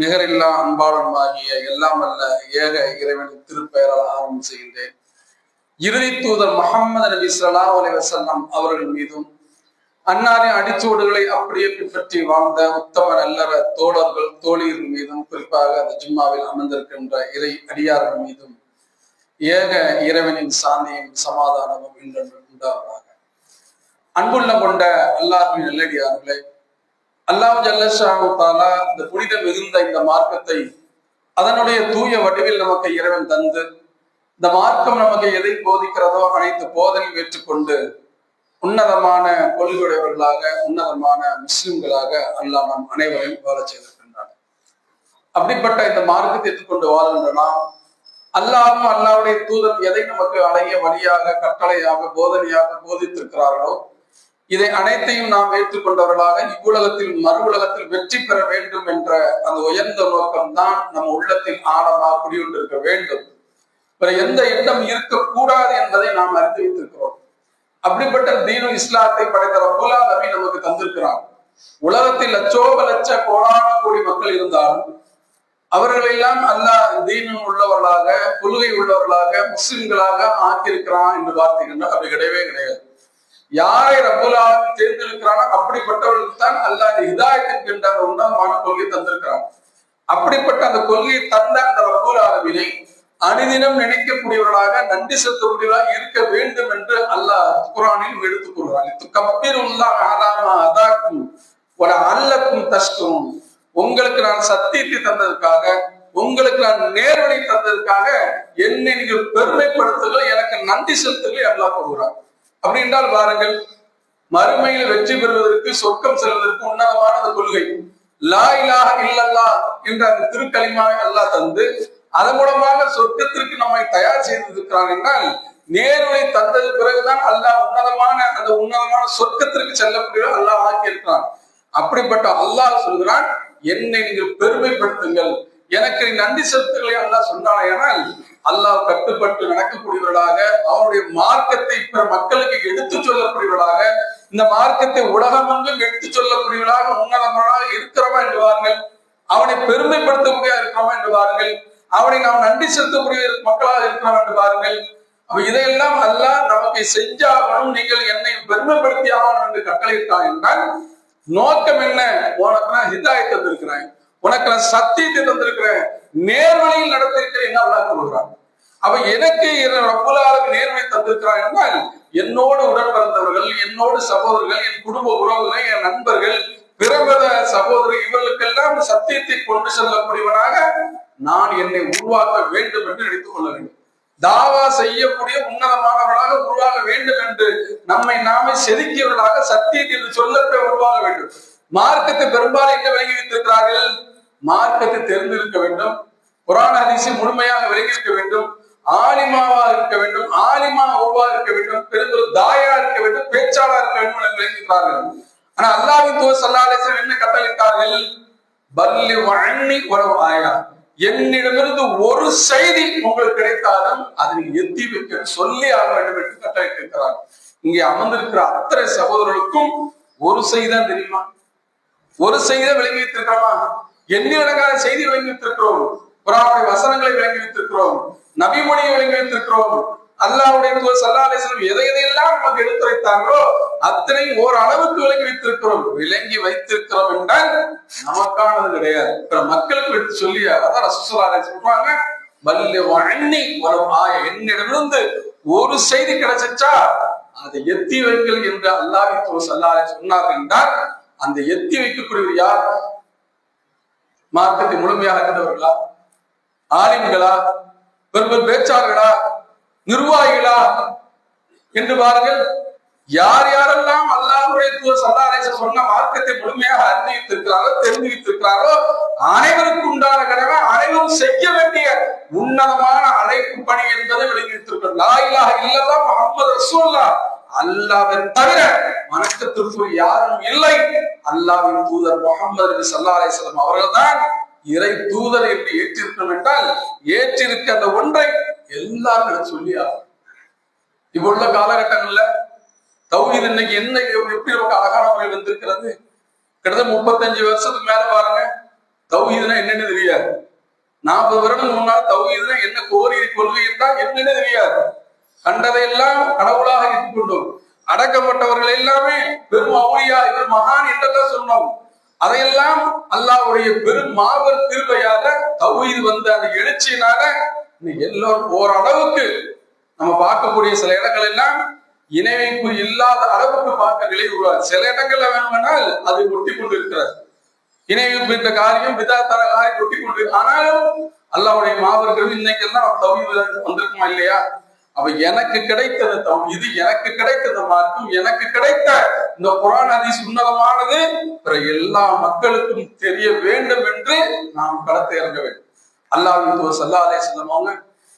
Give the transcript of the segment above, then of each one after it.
நிகரில்லா அன்பாளனும் எல்லாம் அல்ல ஏக இறைவனின் திருப்பெயரால் ஆரம்பம் செய்கின்றேன். இறுதி தூதர் முகமது நபி சல்லா அலி வசல்லாம் அவர்கள் மீதும் அன்னாரின் அடிச்சோடுகளை அப்படியே பின்பற்றி வாழ்ந்த உத்தம நல்லற தோழர்கள் தோழியர்கள் மீதும் குறிப்பாக அந்த ஜிம்மாவில் அமர்ந்திருக்கின்ற இறை அடியார்கள் மீதும் ஏக இறைவனின் சாந்தியும் சமாதானமும் இன்று உண்டாவதாக. அன்புள்ள கொண்ட அல்லாஹின் நல்லடியார்களே அல்லாஹ் ஜல்லஷாஹு தாலா இந்த புனித மிகுந்த இந்த மார்க்கத்தை அதனுடைய தூய வடிவில் நமக்கு இறைவன் தந்து இந்த மார்க்கம் நமக்கு எதை போதிக்கிறதோ அனைத்து போதனையும் ஏற்றுக்கொண்டு உன்னதமான கொள்கையுடையவர்களாக உன்னதமான முஸ்லிம்களாக அல்லாஹ் நம் அனைவரையும் வாழ செய்திருக்கின்றார் அப்படிப்பட்ட இந்த மார்க்கத்தை ஏற்றுக்கொண்டு வாழ்கின்ற நாம் அல்லாஹும் அல்லாவுடைய தூதர் எதை நமக்கு அழகிய வழியாக கட்டளையாக போதனையாக போதித்திருக்கிறார்களோ இதை அனைத்தையும் நாம் ஏற்றுக்கொண்டவர்களாக இவ்வுலகத்தில் மறு உலகத்தில் வெற்றி பெற வேண்டும் என்ற அந்த உயர்ந்த நோக்கம்தான் நம் உள்ளத்தில் ஆழமாக குடியுண்டிருக்க வேண்டும். வேற எந்த எண்ணம் இருக்கக்கூடாது என்பதை நாம் அறிந்து வைத்திருக்கிறோம் அப்படிப்பட்ட தீனு இஸ்லாத்தை படைத்த ரப்புல்லா நபி நமக்கு தந்திருக்கிறார். உலகத்தில் லட்சோப லட்ச கோடான கோடி மக்கள் இருந்தாலும் அவர்களெல்லாம் அல்லாஹ் தீனம் உள்ளவர்களாக கொள்கை உள்ளவர்களாக முஸ்லிம்களாக ஆக்கியிருக்கிறான் என்று பார்த்தீங்கன்னா அப்படி கிடையவே கிடையாது. யாரை ரப்புல்லாவை தேர்ந்தெடுக்கிறானோ அப்படிப்பட்டவர்களுக்கு தான் அல்லாஹ் ஹிதாயத்திற்கின்ற அந்த உன்னதமான கொள்கை தந்திருக்கிறான். அப்படிப்பட்ட அந்த கொள்கையை தந்த அந்த ரப்புல் ஆலமினை அனுதினம் நினைக்கக்கூடியவர்களாக நன்றி செலுத்தக்கூடியவர்களாக இருக்க வேண்டும் என்று அல்லாஹ் குரானில் எடுத்துக் கொள்கிறான் கப்பீர் உள்ளா ஆதாமா அதாக்கும் ஒரு அல்லக்கும் தஷ்டும் உங்களுக்கு நான் சத்தியத்தை தந்ததற்காக உங்களுக்கு நான் நேர்வழி தந்ததற்காக என்னை நீங்கள் பெருமைப்படுத்துங்கள் எனக்கு நன்றி செலுத்துங்கள் அல்லாஹ் கூறுகிறார் அப்படி என்றால் பாருங்கள் மறுமையில் வெற்றி பெறுவதற்கு சொர்க்கம் செல்வதற்கு உன்னதமான அந்த கொள்கை. லா இலாஹ இல்லல்லா என்ற அந்த திருக்கலிமாவை அல்லாஹ் தந்து அதன் மூலமாக சொர்க்கத்திற்கு நம்மை தயார் செய்திருக்கிறான் என்றால் நேர்வை தந்தது பிறகுதான் அல்லாஹ் உன்னதமான அந்த உன்னதமான சொர்க்கத்திற்கு செல்லக்கூடிய அல்லாஹ் ஆக்கியிருக்கிறான். அப்படிப்பட்ட அல்லாஹ் சொல்கிறான் என்னை நீங்கள் பெருமைப்படுத்துங்கள். எனக்கு நீ நன்றி செலுத்துகளை அல்லாஹ் சொன்னானால் அல்லாஹ் கட்டுப்பட்டு நடக்கக்கூடியவர்களாக அவருடைய மார்க்கத்தை பிற மக்களுக்கு எடுத்து சொல்லக்கூடியவர்களாக இந்த மார்க்கத்தை உலகமெங்கும் எடுத்து சொல்லக்கூடியவர்களாக உன்னதமாக இருக்கிறோமா என்று வாருங்கள். அவனை பெருமைப்படுத்தக்கூடிய இருக்கிறோமா என்று பாருங்கள் அவனை நாம் நன்றி செலுத்தக்கூடிய மக்களாக இருக்கிறோம் என்று பாருங்கள் அப்ப இதையெல்லாம் அல்லாஹ் நமக்கு செஞ்சாகணும். நீங்கள் என்னை பெருமைப்படுத்தியாகணும் என்று கட்டளையிட்டான் என்றால் நோக்கம் என்ன? உனக்கு நான் ஹிதாயத்தை இருக்கிறான் உனக்கு நான் சத்தியத்தை தந்திருக்கிறேன். நேர்வழியில் நடத்திருக்கிறேன் என்ன அல்லாஹ் சொல்கிறான் அவ எனக்கு ரப்புலாளுக்கு நேர்மை தந்திருக்கிறான் என்றால் என்னோடு உடன் பிறந்தவர்கள் என்னோடு சகோதரர்கள் என் குடும்ப உறவுகள் என் நண்பர்கள் பிறமத சகோதரர் இவர்களுக்கெல்லாம் சத்தியத்தை கொண்டு செல்லக்கூடியவனாக நான் என்னை உருவாக்க வேண்டும் என்று நினைத்துக் கொள்ள வேண்டும். தாவா செய்யக்கூடிய உன்னதமானவர்களாக உருவாக வேண்டும் என்று நம்மை நாமே செதுக்கியவர்களாக சத்தியத்தை என்று உருவாக வேண்டும். மார்க்கத்தை பெரும்பாலும் என்ன விளங்கி வைத்திருக்கிறார்கள்? மார்க்கத்தை தெரிந்திருக்க வேண்டும். புராண அதிசயம் முழுமையாக விளங்கியிருக்க வேண்டும். ஆலிமாவா இருக்க வேண்டும். ஆலிமா உருவா இருக்க வேண்டும். பெருந்தொரு தாயா இருக்க வேண்டும். பேச்சாளா இருக்க வேண்டும் என விளங்கியிருக்கிறார்கள். ஆனா அல்லாவின் தூர் சல்லாலேசன் என்ன கட்டளிட்டார்கள் பல்லி வழங்கி உறவு ஆயா. என்னிடமிருந்து ஒரு செய்தி உங்களுக்கு கிடைத்தாலும் அதை எத்தி வைக்க சொல்லி ஆக வேண்டும் என்று கட்டளையிட்டிருக்கிறார் இங்கே அமர்ந்திருக்கிற அத்தனை சகோதரர்களுக்கும் ஒரு செய்தி தான் தெரியுமா? ஒரு செய்தி விளங்கி வைத்திருக்கிறோமா? எண்ணிலடங்காத செய்தி விளங்கி வைத்திருக்கிறோம். குரானுடைய வசனங்களை விளங்கி வைத்திருக்கிறோம். நபிமொழியை விளங்கி வைத்திருக்கிறோம். அல்லாவுடைய தூர் அலிஸ்லம் எதை எதையெல்லாம் நமக்கு எடுத்துரைத்தாங்களோ அத்தனையும் ஓரளவுக்கு விளங்கி வைத்திருக்கிறோம். விளங்கி வைத்திருக்கிறோம் என்றால் நமக்கானது கிடையாது. பிற மக்களுக்கு எடுத்து சொல்லி அதான் ரசூசலாரை சொல்றாங்க வல்ல வண்ணி வரும் ஆய என்னிடமிருந்து ஒரு செய்தி கிடைச்சிச்சா அதை எத்தி வைங்கள் என்று அல்லாஹ் தூர் சல்லாலே சொன்னார்கள் என்றால் அந்த எத்தி வைக்கக்கூடியவர் யார்? மார்க்கத்தை முழுமையாக இருந்தவர்களா ஆலிம்களா? பெரும் பேச்சாளர்களா? நிர்வாகிகளா? என்று பாருங்கள் யார் யாரெல்லாம் அல்லாஹுடைய தூர் சல்லாரேச சொன்ன மார்க்கத்தை முழுமையாக அறிந்திருக்கிறாரோ தெரிந்து வைத்திருக்கிறாரோ அனைவருக்கு உண்டான கடமை அனைவரும் செய்ய வேண்டிய உன்னதமான அழைப்பு பணி என்பதை விளங்கி லாயிலாக இல்லதான் முகமது ரசூல்லா அல்லாவை தவிர வணக்கத்திற்குரிய யாரும் இல்லை. அல்லாவின் தூதர் முகமது நபி ஸல்லல்லாஹு அலைஹி வஸல்லம் அவர்கள்தான் இறை தூதர் என்று ஏற்றிருக்கணும் என்றால் ஏற்றிருக்க அந்த ஒன்றை எல்லாரும் சொல்லி இப்ப உள்ள காலகட்டங்கள்ல தௌஹீத் இன்னைக்கு என்ன எப்படி நமக்கு அழகான முறையில் வந்திருக்கிறது? கிட்டத்தட்ட முப்பத்தஞ்சு வருஷத்துக்கு மேல பாருங்க. தௌஹீதுனா என்னன்னு தெரியாது. நாற்பது வருடம் முன்னால் தௌஹீதுனா என்ன கோரி கொள்கை என்றால் என்னன்னு தெரியாது. கண்டதையெல்லாம் கடவுளாக ஏற்றுக்கொண்டோம். அடக்கப்பட்டவர்கள் எல்லாமே பெரும் அவுளியா இவர் மகான் என்றெல்லாம் சொன்னோம். அதையெல்லாம் அல்லாவுடைய பெரும் மாபெரும் திருவையாக தௌஹீது வந்த அந்த எழுச்சியினால எல்லோரும் ஓரளவுக்கு நம்ம பார்க்கக்கூடிய சில இடங்கள் எல்லாம் இணைவைப்பு இல்லாத அளவுக்கு பார்க்க நிலை உருவாது சில இடங்கள்ல வேணுமானால் அது ஒட்டி கொண்டு இருக்கிறது இணைவைப்பு என்ற காரியம் விதாத்தார காரியம் ஒட்டி கொண்டு ஆனாலும் அல்லாவுடைய மாபெரும் இன்னைக்கெல்லாம் தௌஹீது வந்திருக்குமா இல்லையா? அப்ப எனக்கு கிடைத்தது தம் இது எனக்கு கிடைத்த மார்க்கும் எனக்கு கிடைத்த இந்த புராண ஹதீஸ் உன்னதமானது. பிற எல்லா மக்களுக்கும் தெரிய வேண்டும் என்று நாம் களத்தை இறங்க வேண்டும். அல்லாஹ்வின் தூதர் ஸல்லல்லாஹு அலைஹி அவங்க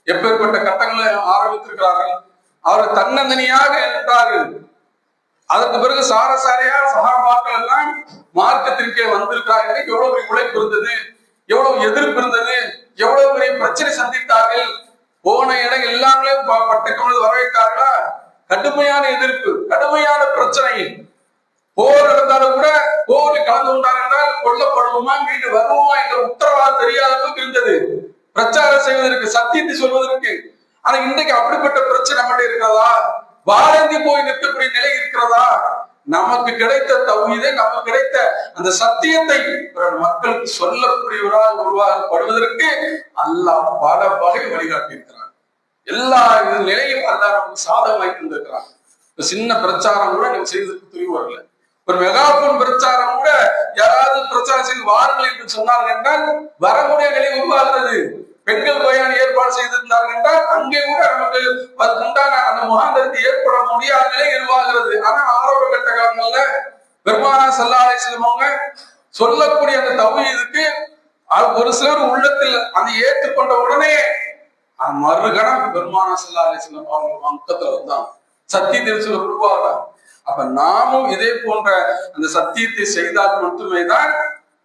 எப்பேற்பட்ட கட்டங்களை ஆரம்பித்திருக்கிறார்கள். அவர் தன்னந்தனியாக என்றார்கள் அதற்கு பிறகு சாரசாரையா சகாபாக்கள் எல்லாம் மார்க்கத்திற்கே வந்திருக்கிறார்கள். எவ்வளவு பெரிய உழைப்பு இருந்தது எவ்வளவு எதிர்ப்பு இருந்தது எவ்வளவு பெரிய பிரச்சனை சந்தித்தார்கள். போன இடம் எல்லாமே ப- வரவேற்றார்களா? கடுமையான எதிர்ப்பு கடுமையான பிரச்சனை போர் நடந்தாலும் கூட போரில் கலந்து கொண்டார் என்றால் கொல்லப்படுவோமா மீண்டு வருவோமா என்ற உத்தரவாதம் தெரியாத அளவுக்கு இருந்தது. பிரச்சாரம் செய்வதற்கு சத்தியத்தை சொல்வதற்கு. ஆனா இன்றைக்கு அப்படிப்பட்ட பிரச்சனை மட்டும் இருக்கிறதா? வாரந்தி போய் நிற்கக்கூடிய நிலை இருக்கிறதா? நமக்கு கிடைத்த தௌஹீதை நமக்கு கிடைத்த அந்த சத்தியத்தை மக்களுக்கு சொல்லக்கூடியவராக உருவாக்கப்படுவதற்கு அல்லாஹ் பல வகை வழிகாட்டி இருக்கிறான் எல்லா நிலையும் அல்லாஹ் நமக்கு சாதகமாக்கி தந்திருக்கிறான் ஒரு சின்ன பிரச்சாரம் கூட நீங்க செய்ததுக்கு துணிவு வரல. ஒரு மெகாபோன் பிரச்சாரம் கூட யாராவது பிரச்சாரம் செய்து வாருங்கள் என்று சொன்னார்கள் என்றால் வரக்கூடிய நிலை உருவாகிறது. பெண்கள் பயணம் ஏற்பாடு செய்திருந்தார்கள் என்றால் அங்கே கூட நமக்கு அதுக்கு உண்டான அந்த முகாந்திரத்தை ஏற்பட முடியாத நிலை உருவாகிறது. ஆனா ஆரம்ப கட்ட காலங்கள்ல பெருமானா சல்லாலை செல்வங்க சொல்லக்கூடிய அந்த தௌஹீதுக்கு அது ஒரு சிலர் உள்ளத்தில் அதை ஏற்றுக்கொண்ட உடனே அந்த மறுகணம் பெருமானா சல்லாலை செல்வம் அவங்க பக்கத்துல வந்தாங்க சத்தியத்தில் சில உருவாகிறாங்க அப்ப நாமும் இதே போன்ற அந்த சத்தியத்தை செய்தால் மட்டுமே தான்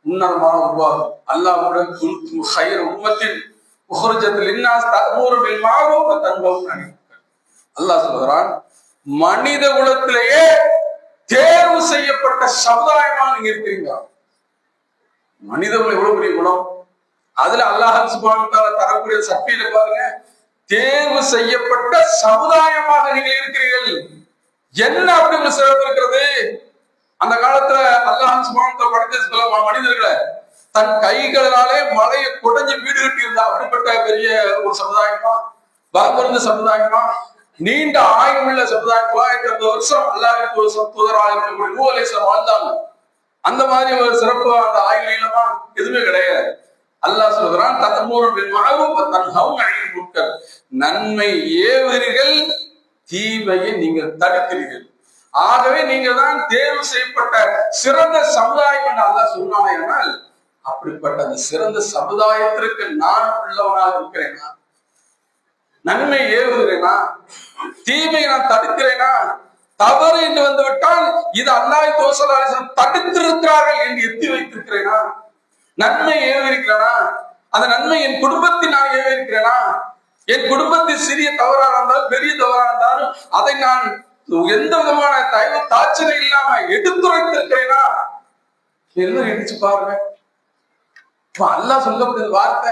உன்னதமான உருவாகும். அல்லாஹ்வுடன் குன்தும் ஹைர் உம்மத்தின் இன்னாஸ் தஅமூரு பில் அல்லாஹ் சொல்றான் மனித குலத்திலேயே தேர்வு செய்யப்பட்ட சமுதாயமா நீங்க இருக்கிறீங்க மனிதர்கள் எவ்வளவு பெரிய குணம்? அதுல அல்லாஹ் சுப்ஹானஹு தரக்கூடிய சக்தியில பாருங்க. தேர்வு செய்யப்பட்ட சமுதாயமாக நீங்கள் இருக்கிறீர்கள். என்ன அப்படி ஒரு சிறப்பு இருக்கிறது? அந்த காலத்துல அல்லாஹ் சுபானத்தை படைத்த சில மனிதர்களை தன் கைகளினாலே மலையை குடைஞ்சு வீடு கட்டி இருந்தா அப்படிப்பட்ட பெரிய ஒரு சமுதாயமா? வரமிருந்த சமுதாயமா? நீண்ட ஆயுள்ள சமுதாயம் தொள்ளாயிரத்தி ஐம்பது வருஷம் அல்லாஹ் தூதராக இருக்கக்கூடிய நூ வாழ்ந்தாங்க. அந்த மாதிரி ஒரு சிறப்பு அந்த ஆயுள் நீளமா எதுவுமே கிடையாது. அல்லாஹ் சொல்கிறான் தத்தமூரு பில் மஅரூஃப் நன்மை ஏவீர்கள் தீமையை நீங்கள் தடுக்கிறீர்கள். ஆகவே நீங்கள் தான் தேர்வு செய்யப்பட்ட சிறந்த சமுதாயம் என்று அல்லாஹ் ஆனால் அப்படிப்பட்ட அந்த சிறந்த சமுதாயத்திற்கு நான் உள்ளவனாக இருக்கிறேன். நன்மை ஏவுகிறேனா தீமையை நான் தடுக்கிறேனா? தவறு என்று வந்து விட்டால் இது அல்லாஹ் தோசலாசனம் தடுத்திருக்கிறார்கள் என்று எத்தி வைத்திருக்கிறேனா? நன்மை ஏவிருக்கிறேனா அந்த நன்மை என் குடும்பத்தை நான் ஏவிருக்கிறேனா என் குடும்பத்தில் சிறிய தவறா இருந்தாலும் பெரிய தவறா இருந்தாலும் அதை நான் எந்த விதமான தயவு தாட்சணை இல்லாம எடுத்துரைத்திருக்கிறேனா? என்ன எடுத்து பாருங்க. அல்லா அல்லாஹ் வார்த்தை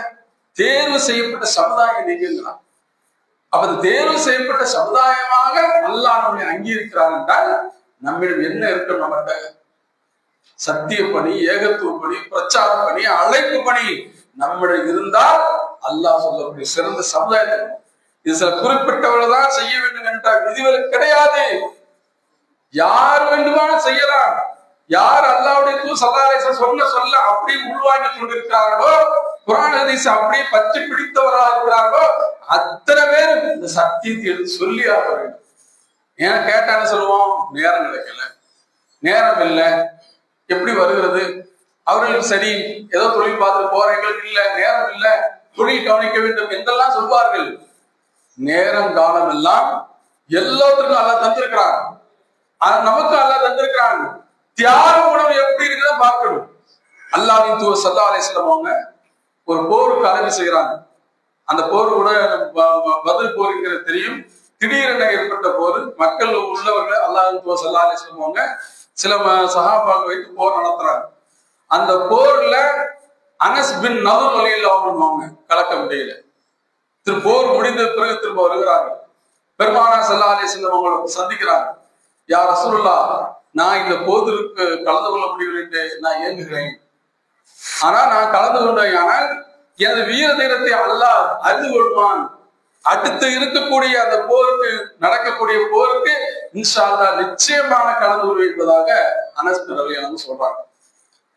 தேர்வு செய்யப்பட்ட சமுதாயம் நீங்களாம் அப்ப தேர்வு செய்யப்பட்ட சமுதாயமாக அல்லா நம்மை அங்கீகரிக்கிறார் என்றால் நம்மிடம் என்ன இருக்கும் நம்மகிட்ட? சத்திய பணி ஏகத்துவ பணி பிரச்சார பணி அழைப்பு பணி நம்மிடம் இருந்தால் அல்லாஹ் சொல்லக்கூடிய சிறந்த சமுதாயம் இது சில குறிப்பிட்டவர்கள் தான் செய்ய வேண்டும் என்ற விதிவிலக்கு கிடையாது. யார் வேண்டுமான செய்யலாம். யார் அல்லாவுடைய தூ சல்லாலேச சொல்ல சொல்ல அப்படியே உள்வாங்கி கொண்டிருக்கிறார்களோ குரான் ஹதீஸ் அப்படியே பற்றி பிடித்தவராக இருக்கிறார்களோ அத்தனை பேரும் இந்த சத்தியத்தை எடுத்து சொல்லி ஆக வேண்டும். ஏன் கேட்டா என்ன சொல்லுவோம் நேரம் கிடைக்கல. நேரம் இல்லை. எப்படி வருகிறது? அவர்களுக்கு சரி ஏதோ தொழில் பார்த்து போற எங்களுக்கு இல்ல நேரம் இல்ல. தொழில் கவனிக்க வேண்டும் என்றெல்லாம் சொல்வார்கள். நேரம் காலம் எல்லாம் எல்லாத்துக்கும் அல்லா தந்திருக்கிறான். அது நமக்கு அல்லா தந்திருக்கிறான். தியாக உணவு எப்படி இருக்குதான் பார்க்கணும். அல்லாவின் தூ சல்லா அலிஸ்லாம் அவங்க ஒரு போருக்கு அழைப்பு செய்கிறாங்க. அந்த போர் கூட ப- பதில் போருங்கிறது தெரியும். திடீரென ஏற்பட்ட போர் மக்கள் உள்ளவர்கள் அல்லாஹ் சல்லா அலிஸ்லாம் அவங்க சில ம- வைத்து போர் நடத்துறாங்க. அந்த போர்ல அனஸ் பின் நவர் வழியில் அவங்க கலக்க முடியல. திரு போர் முடிந்த பிறகு திரும்ப வருகிறார்கள். பெருமானா சல்லா அலிஸ்லாம் அவங்களை சந்திக்கிறாங்க. யார் அசுருல்லா நான் இந்த போருக்கு கலந்து கொள்ள முடியவில்லை என்று நான் இயங்குகிறேன் ஆனா நான் கலந்து கொண்டேன் ஆனால் எனது வீர தீரத்தை அல்லாஹ் அறிந்து கொள்வான் அடுத்து இருக்கக்கூடிய அந்த போருக்கு நடக்கக்கூடிய போருக்கு இன்ஷால்லா நிச்சயமான கலந்து கொள்வேன் என்பதாக அனஸ் பின் சொல்றாங்க.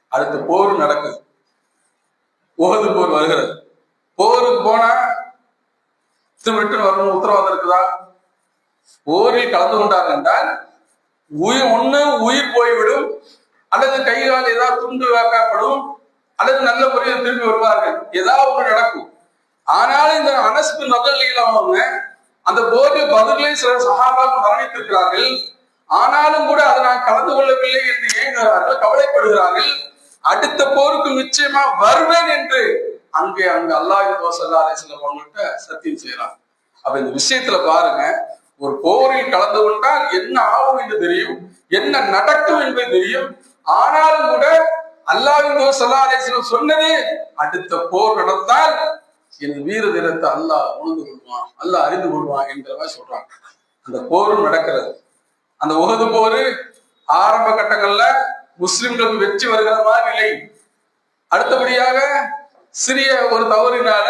அடுத்து போர் நடக்குது. உகது போர் வருகிறது. போருக்கு போனா திரும்ப வரணும் உத்தரவாதம் இருக்குதா? போரில் கலந்து கொண்டார் என்றால் உயிர் ஒண்ணு உயிர் போய்விடும். அல்லது கை கால் ஏதாவது துண்டு வாக்கப்படும். அல்லது நல்ல முறையில் திரும்பி வருவார்கள். ஏதாவது ஒன்று நடக்கும். ஆனாலும் இந்த அனஸ்பின் நகலில் அவங்க அந்த போது பதிலே சில சகாபாக்கள் மரணித்திருக்கிறார்கள். ஆனாலும் கூட அதை நான் கலந்து கொள்ளவில்லை என்று ஏங்குகிறார்கள் கவலைப்படுகிறார்கள். அடுத்த போருக்கு நிச்சயமா வருவேன் என்று அங்கே அங்க அல்லாஹ் தோசல்லா அலிஸ்லாம் அவங்கள்ட்ட சத்தியம் செய்யறாங்க அப்ப இந்த விஷயத்துல பாருங்க ஒரு போரில் கலந்து கொண்டால் என்ன ஆகும் என்று தெரியும் என்ன நடக்கும் என்பது தெரியும். ஆனாலும் கூட அல்லாஹின் தோசல்லா அலிஸ்லாம் சொன்னது அடுத்த போர் நடந்தால் என் வீர தினத்தை அல்லாஹ் உணர்ந்து கொள்வான் அல்லாஹ் அறிந்து கொள்வான் என்கிற மாதிரி சொல்றாங்க. அந்த போரும் நடக்கிறது. அந்த உகது போரு ஆரம்ப கட்டங்கள்ல முஸ்லிம்களுக்கு வெற்றி வருகிற மாதிரி நிலை. அடுத்தபடியாக சிறிய ஒரு தவறினால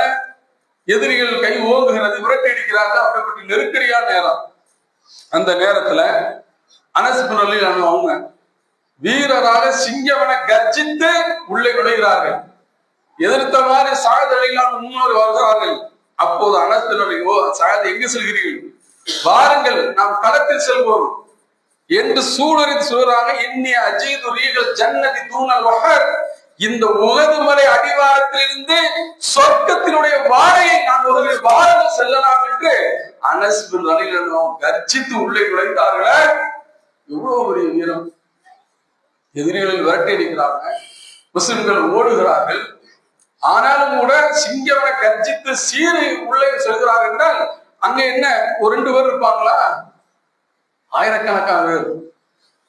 எதிரிகள் கை ஓங்குகிறது விரட்டி அடிக்கிறார்கள் அப்படிப்பட்ட நெருக்கடியான நேரம். அந்த நேரத்துல அனசு பின் அவங்க வீரராக சிங்கவன கர்ஜித்து உள்ளே நுழைகிறார்கள். எதிர்த்த மாதிரி சாயதழிலாம் முன்னோர் வருகிறார்கள். அப்போது அனஸ் பின் ஓ சாயது எங்கு செல்கிறீர்கள்? வாருங்கள் நாம் களத்தில் செல்வோம். என்று சூழலில் சொல்றாங்க இன்னி அஜீது ரீகள் ஜன்னதி தூணல் வகர் இந்த உகது மலை அடிவாரத்திலிருந்து சொர்க்கத்தினுடைய வாழையை நான் ஒரு வாரங்கள் செல்லலாம் என்று அனஸ் பின் கர்ஜித்து உள்ளே நுழைந்தார்களே. எவ்வளவு பெரிய வீரம். எதிரிகளில் விரட்டி அடிக்கிறாங்க முஸ்லிம்கள் ஓடுகிறார்கள். ஆனாலும் கூட சிங்கவனை கர்ஜித்து சீறி உள்ளே செல்கிறார்கள் என்றால் அங்க என்ன? ஒரு ரெண்டு பேர் இருப்பாங்களா? ஆயிரக்கணக்கான பேர்.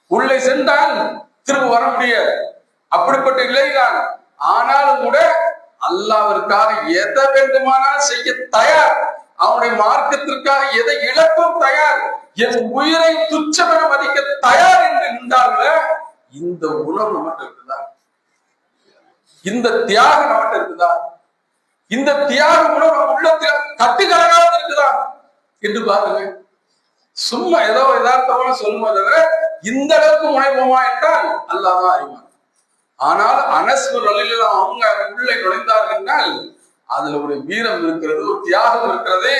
உள்ளே சென்றால் திரும்ப வர முடியாது. அப்படிப்பட்ட நிலைதான் ஆனாலும் கூட அல்லாவிற்காக எதை வேண்டுமானால் செய்ய தயார். அவனுடைய மார்க்கத்திற்காக எதை இழப்பும் தயார். என் உயிரை துச்சமென மதிக்க தயார் என்று நின்றார்கள. இந்த உணவு நம்மகிட்ட இருக்குதா? இந்த தியாகம் நம்மகிட்ட இருக்குதா? இந்த தியாக உணவு நம்ம உள்ளத்தில் இருக்குதா? என்று பாருங்க சும்மா ஏதோ யதார்த்தமா சொல்லுமா தவிர இந்த அளவுக்கு முனைவோமா என்றால் அல்லாதான் அறிவான். ஆனால் அனஸ்வர் வழியில் அவங்க உள்ளே நுழைந்தார்கள் என்றால் அதுல ஒரு வீரம் இருக்கிறது ஒரு தியாகம் இருக்கிறது.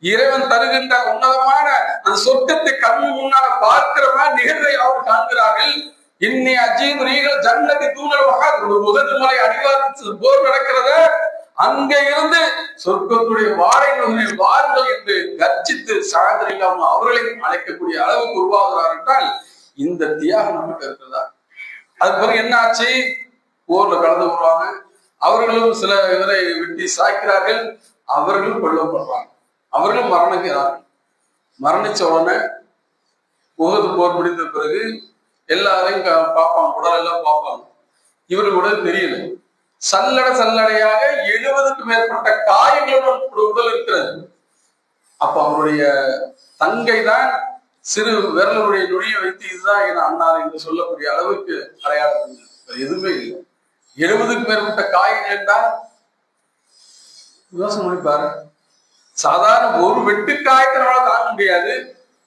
இறைவன் தருகின்ற உன்னதமான அந்த சொர்க்கத்தை கண் முன்னால பார்க்கிற நிகழ்வை அவர் காண்கிறார்கள். இன்னி அஜீத் நீங்கள் ஜன்னதி தூணல் ஒரு மலை போர் நடக்கிறத அங்க இருந்து சொர்க்கத்துடைய வாரை நுகரில் வாருங்கள் என்று கர்ஜித்து சாயந்தரம் அவர்களையும் அழைக்கக்கூடிய அளவுக்கு உருவாகிறார் என்றால் இந்த தியாகம் நமக்கு இருக்கிறதா? அது பிறகு என்ன ஆச்சு? போர்ல கலந்து கொள்வாங்க. அவர்களும் சில இவரை வெட்டி சாய்க்கிறார்கள். அவர்களும் கொல்லப்படுறாங்க அவர்களும் மரணிக்கிறார்கள். மரணிச்ச உடனே உகது போர் முடிந்த பிறகு எல்லாரையும் பார்ப்பாங்க உடல் எல்லாம் பார்ப்பாங்க. இவருக்கு உடல் தெரியல. சல்லடை சல்லடையாக எழுபதுக்கு மேற்பட்ட காயங்களுடன் உடல் இருக்கிறது. அப்ப அவருடைய தங்கை தான் சிறு விரலுடைய நுனியை வைத்து இதுதான் என அண்ணார் என்று சொல்லக்கூடிய அளவுக்கு அடையாளம் எதுவுமே இல்லை. எழுபதுக்கு மேற்பட்ட காயங்கள் என்றால் யோசனை பாரு. சாதாரண ஒரு வெட்டு காயத்தினால தாங்க முடியாது.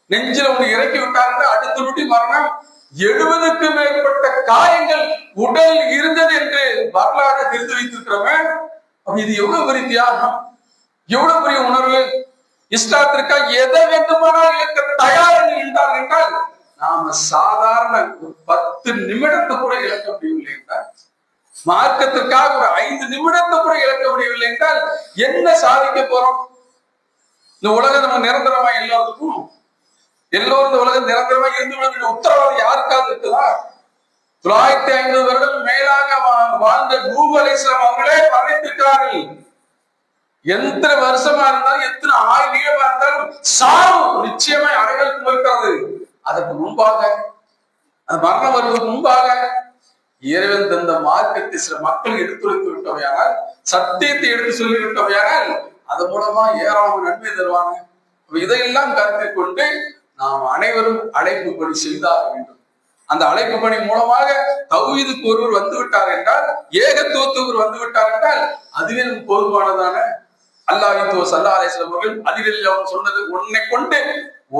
நெஞ்சில ஒண்ணு இறக்கி விட்டாங்கன்னா அடுத்த நொட்டி மரணம். எழுபதுக்கு மேற்பட்ட காயங்கள் உடல் இருந்தது என்று வரலாறு தெரிந்து வைத்திருக்கிறோமே. அப்ப இது எவ்வளவு பெரிய தியாகம்? எவ்வளவு பெரிய உணர்வு? இஸ்லாத்திற்காக எதை வேண்டுமானால் இழக்க தயார் என்று என்றால் நாம சாதாரண ஒரு பத்து நிமிடத்தை கூட இழக்க முடியவில்லை என்றால் மார்க்கத்திற்காக ஒரு ஐந்து நிமிடத்தை கூட இழக்க முடியவில்லை என்றால் என்ன சாதிக்க போறோம்? இந்த உலகம் நம்ம நிரந்தரமா எல்லாத்துக்கும் எல்லோரும் இந்த உலகம் நிரந்தரமா இருந்து வேண்டிய உத்தரவாதம் யாருக்காவது இருக்குதா? தொள்ளாயிரத்தி ஐம்பது வருடம் மேலாக வா- வாழ்ந்த நூபு அலை இஸ்லாம் அவர்களே எத்தனை வருஷமா இருந்தாலும் எத்தனை ஆயுள் இருந்தாலும் சாவு நிச்சயமா அனைவருக்கும் இருக்கிறது அதற்கு முன்பாக அந்த மரணம் வருவதற்கு முன்பாக இறைவன் தந்த மார்க்கத்தை சில மக்கள் எடுத்துரைத்து விட்டவையானால் சத்தியத்தை எடுத்து சொல்லி விட்டவையானால் அது மூலமா ஏராளமான நன்மை தருவாங்க இதையெல்லாம் கருத்தில் கொண்டு நாம் அனைவரும் அழைப்பு பணி செய்தாக வேண்டும். அந்த அழைப்பு பணி மூலமாக தௌஹீதுக்கு ஒருவர் வந்து விட்டார் என்றால் ஏகத்துவத்துக்கு வந்து விட்டார் என்றால் அதுவே நமக்கு பொதுவானதான அல்லாஹித்துவ சல்லா அலிஸ்லாம் அவர்கள் சொன்னது உன்னை கொண்டு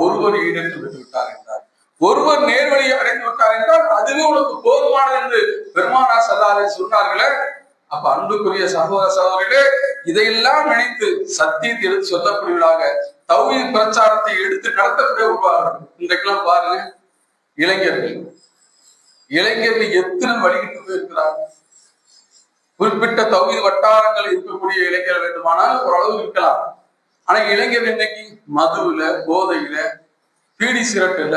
ஒருவர் ஈடேற்று விட்டு விட்டார் என்றார். ஒருவர் நேர்வழியை அடைந்து விட்டார் என்றால் அதுவே உனக்கு போதுமானது என்று பெருமானா சல்லாரை சொன்னார்களே. அப்ப அன்புக்குரிய சகோதர சகோதரர்களே இதையெல்லாம் நினைத்து சத்தியத்தில் சொல்லப்படுவதாக தௌஹீத் பிரச்சாரத்தை எடுத்து நடத்தக்கூடிய உருவார்கள் இன்றைக்கெல்லாம் பாருங்க இளைஞர்கள். இளைஞர்கள் எத்தனை வழிகிட்டு போயிருக்கிறார் குறிப்பிட்ட தகுதி வட்டாரங்கள் இருக்கக்கூடிய இளைஞர்கள் வேண்டுமானால் ஓரளவு இருக்கலாம். ஆனா இளைஞர் இன்னைக்கு மதுவுல போதையில பீடி சிரட்டுல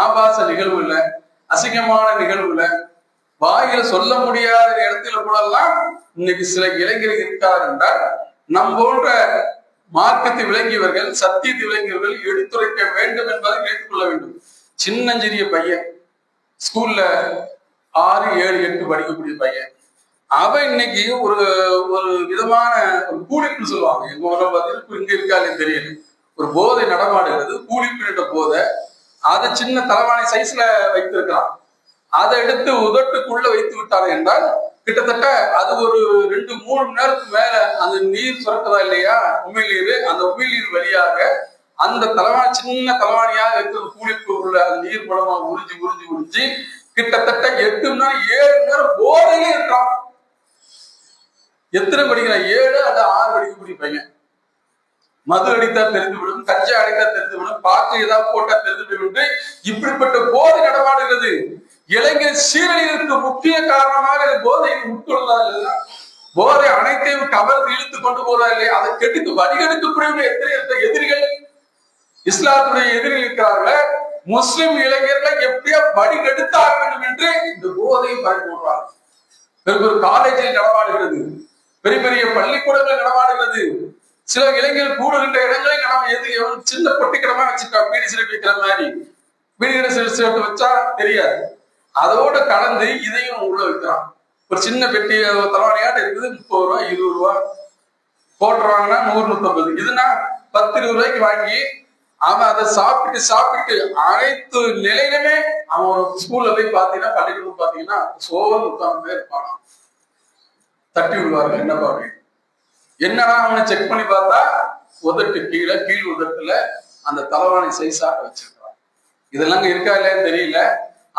ஆபாச நிகழ்வுல அசிங்கமான நிகழ்வுல வாயில சொல்ல முடியாத இடத்துல கூடலாம் இன்னைக்கு சில இளைஞர்கள் இருக்கார் என்றால் நம் போன்ற மார்க்கத்தை விளங்கியவர்கள் சத்தியத்தை விளங்கியவர்கள் எடுத்துரைக்க வேண்டும் என்பதை நினைத்துக் கொள்ள வேண்டும். சின்னஞ்சிறிய பையன் ஸ்கூல்ல ஆறு ஏழு எட்டு படிக்கக்கூடிய பையன். அவன் இன்னைக்கு ஒரு ஒரு விதமான ஒரு கூலிப்புன்னு சொல்லுவாங்க. எங்க ஊர்ல பார்த்தீங்கன்னா இங்க இருக்காலே தெரியல. ஒரு போதை நடமாடுகிறது கூலிப்புன்ற போதை. அதை சின்ன தலைவாணி சைஸ்ல வைத்திருக்கிறான். அதை எடுத்து உதட்டுக்குள்ள வைத்து விட்டார் என்றால் கிட்டத்தட்ட அது ஒரு ரெண்டு மூணு மணி நேரத்துக்கு மேல அந்த நீர் சுரக்குதா இல்லையா? உமிழ்நீர் அந்த உமிழ்நீர் வழியாக அந்த தலைவாணி சின்ன தலைவாணியாக இருக்கிற கூலிப்பு உள்ள அந்த நீர் மூலமா உறிஞ்சி உறிஞ்சி உறிஞ்சி கிட்டத்தட்ட எட்டு மணி நேரம் ஏழு மணி நேரம் போதையே இருக்கான். எத்தனை படிக்கிறான் ஏழு அல்ல ஆறு மணிக்கு பையன் மது அடித்தா தெரிந்துவிடும் கஞ்சா அடித்தா தெரிந்துவிடும் பாக்கு ஏதாவது போட்டா தெரிந்து விடும். இப்படிப்பட்ட போதை நடமாடுகிறது. இளைஞர் சீரழிவதற்கு முக்கிய காரணமாக போதையை உட்கொள்ளதா இல்லையா போதை அனைத்தையும் கவர்ந்து இழுத்து கொண்டு போறா இல்லையா அதை கெடுத்து வடிகெடுக்கக்கூடிய எத்தனை எத்தனை எதிரிகள் இஸ்லாத்துடைய எதிரில் இருக்கிறார்களே? முஸ்லிம் இளைஞர்களை எப்படியா வடிகெடுத்தாக வேண்டும் என்று இந்த போதையை பயன்படுறாங்க பெரிய பெரிய காலேஜில் நடமாடுகிறது. பெரிய பெரிய பள்ளிக்கூடங்கள் நடமாடுகிறது. சில இளைஞர்கள் கூடுகின்ற இடங்களை நம்ம எது சின்ன பொட்டிக்கிடமா வச்சிருக்காங்க பீடி சிலை வைக்கிற மாதிரி. பீடி சிறப்பு வச்சா தெரியாது. அதோட கலந்து இதையும் உள்ள வைக்கிறான். ஒரு சின்ன பெட்டி தலைவாணியாட்டு இருக்குது முப்பது ரூபா இருபது ரூபா போட்டுருவாங்கன்னா நூறு நூத்தம்பது. இதுனா பத்து இருபது ரூபாய்க்கு வாங்கி அவன் அதை சாப்பிட்டு சாப்பிட்டு அனைத்து நிலையிலுமே அவன் ஸ்கூல்ல போய் பாத்தீங்கன்னா பள்ளிக்கூடம் பாத்தீங்கன்னா சோறு உட்கார்ந்து இருப்பான். தட்டி விடுவார்கள் என்ன பாருங்க என்னன்னா அவனை செக் பண்ணி பார்த்தா உதட்டு கீழே கீழ் உதட்டுல அந்த தலைவாணி சைஸாக வச்சிருக்கான் இதெல்லாம் இருக்கா இல்லையான்னு தெரியல.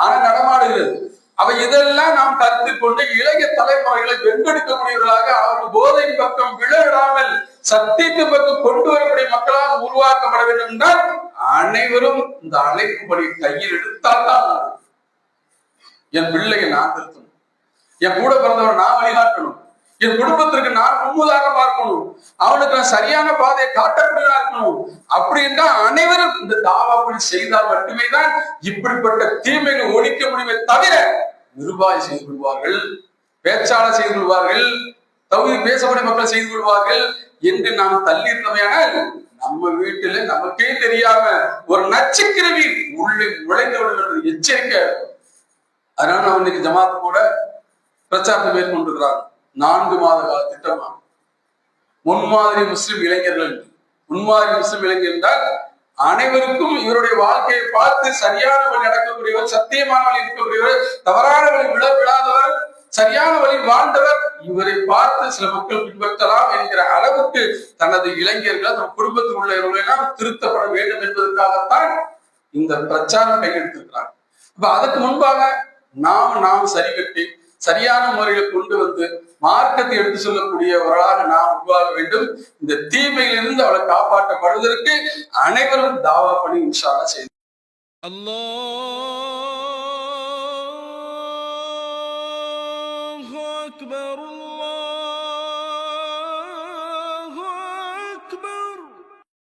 ஆனா நடமாடுகிறது. அவ இதெல்லாம் நாம் கருத்தில் கொண்டு இளைய தலைமுறைகளை வென்றெடுக்கக்கூடியவர்களாக அவர்கள் போதையின் பக்கம் விழவிடாமல் சத்தியத்தின் பக்கம் கொண்டு வரக்கூடிய மக்களாக உருவாக்கப்பட வேண்டும் என்றால் அனைவரும் இந்த அழைப்புப்படி கையில் எடுத்தால் தான் என் பிள்ளையை நான் திருத்தணும். என் கூட பிறந்தவர் நான் வழிகாட்டணும். என் குடும்பத்திற்கு நான் உண்முதாக இருக்கணும் அவனுக்கு நான் சரியான பாதையை காட்டக்கூடியவனா இருக்கணும். அப்படின்னா அனைவரும் இந்த தாவாப்படி செய்தால் மட்டுமே தான் இப்படிப்பட்ட தீமைகளை ஒழிக்க முடியுமே தவிர நிர்வாகி செய்து கொள்வார்கள் பேச்சாளர் செய்து கொள்வார்கள் தகுதி பேசக்கூடிய மக்கள் செய்து கொள்வார்கள் என்று நாம் தள்ளி இருந்தவையான நம்ம வீட்டுல நமக்கே தெரியாம ஒரு நச்சுக்கிருவி உள்ளே நுழைந்து விடுகிறது எச்சரிக்கை. அதனால நான் இன்னைக்கு ஜமாத்து கூட பிரச்சாரத்தை மேற்கொண்டிருக்கிறாங்க நான்கு மாத கால திட்டமாகும். முன்மாதிரி முஸ்லிம் இளைஞர்கள் முன்மாதிரி முஸ்லிம் இளைஞர் என்றால் அனைவருக்கும் இவருடைய வாழ்க்கையை பார்த்து சரியான வழி நடக்கக்கூடியவர் சத்தியமான வழி இருக்கக்கூடியவர் தவறான வழி விழ விழாதவர் சரியான வழி வாழ்ந்தவர் இவரை பார்த்து சில மக்கள் பின்பற்றலாம் என்கிற அளவுக்கு தனது இளைஞர்கள் தன் குடும்பத்தில் உள்ளவர்கள் எல்லாம் திருத்தப்பட வேண்டும் என்பதற்காகத்தான் இந்த பிரச்சாரம் கையெழுத்திருக்கிறார். இப்ப அதற்கு முன்பாக நாம் நாம் சரி கட்டி சரியான முறையில் கொண்டு வந்து மார்க்கத்தை எடுத்து சொல்லக்கூடியவராக நாம் உருவாக வேண்டும். இந்த தீமையிலிருந்து அவளை காப்பாற்றப்படுவதற்கு அனைவரும் தாவா பணி உற்சாக செய்து